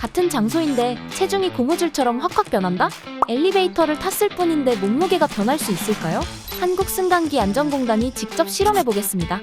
같은 장소인데 체중이 고무줄처럼 확확 변한다? 엘리베이터를 탔을 뿐인데 몸무게가 변할 수 있을까요? 한국 승강기 안전공단이 직접 실험해 보겠습니다.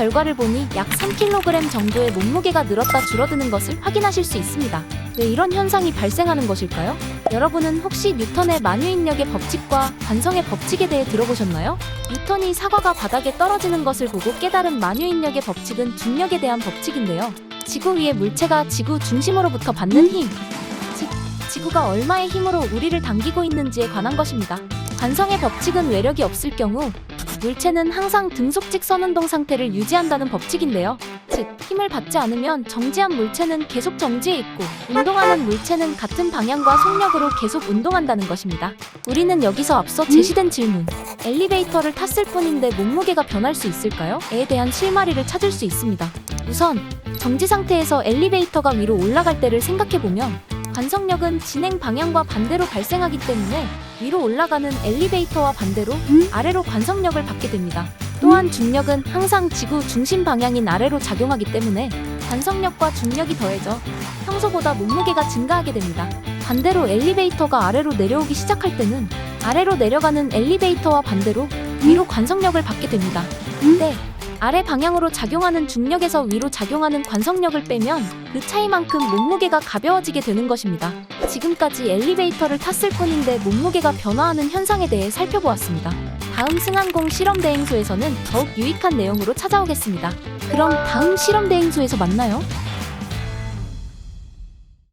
결과를 보니 약 3kg 정도의 몸무게가 늘었다 줄어드는 것을 확인하실 수 있습니다. 왜 이런 현상이 발생하는 것일까요? 여러분은 혹시 뉴턴의 만유인력의 법칙과 관성의 법칙에 대해 들어보셨나요? 뉴턴이 사과가 바닥에 떨어지는 것을 보고 깨달은 만유인력의 법칙은 중력에 대한 법칙인데요. 지구 위의 물체가 지구 중심으로부터 받는 힘, 즉 지구가 얼마의 힘으로 우리를 당기고 있는지에 관한 것입니다. 관성의 법칙은 외력이 없을 경우 물체는 항상 등속직 선운동 상태를 유지한다는 법칙인데요. 즉, 힘을 받지 않으면 정지한 물체는 계속 정지해 있고, 운동하는 물체는 같은 방향과 속력으로 계속 운동한다는 것입니다. 우리는 여기서 앞서 제시된 질문, 엘리베이터를 탔을 뿐인데 몸무게가 변할 수 있을까요? 에 대한 실마리를 찾을 수 있습니다. 우선, 정지 상태에서 엘리베이터가 위로 올라갈 때를 생각해보면, 관성력은 진행 방향과 반대로 발생하기 때문에 위로 올라가는 엘리베이터와 반대로 아래로 관성력을 받게 됩니다. 또한 중력은 항상 지구 중심 방향인 아래로 작용하기 때문에 관성력과 중력이 더해져 평소보다 몸무게가 증가하게 됩니다. 반대로 엘리베이터가 아래로 내려오기 시작할 때는 아래로 내려가는 엘리베이터와 반대로 위로 관성력을 받게 됩니다. 근데 아래 방향으로 작용하는 중력에서 위로 작용하는 관성력을 빼면 그 차이만큼 몸무게가 가벼워지게 되는 것입니다. 지금까지 엘리베이터를 탔을 뿐인데 몸무게가 변화하는 현상에 대해 살펴보았습니다. 다음 승항공 실험 대행소에서는 더욱 유익한 내용으로 찾아오겠습니다. 그럼 다음 실험 대행소에서 만나요.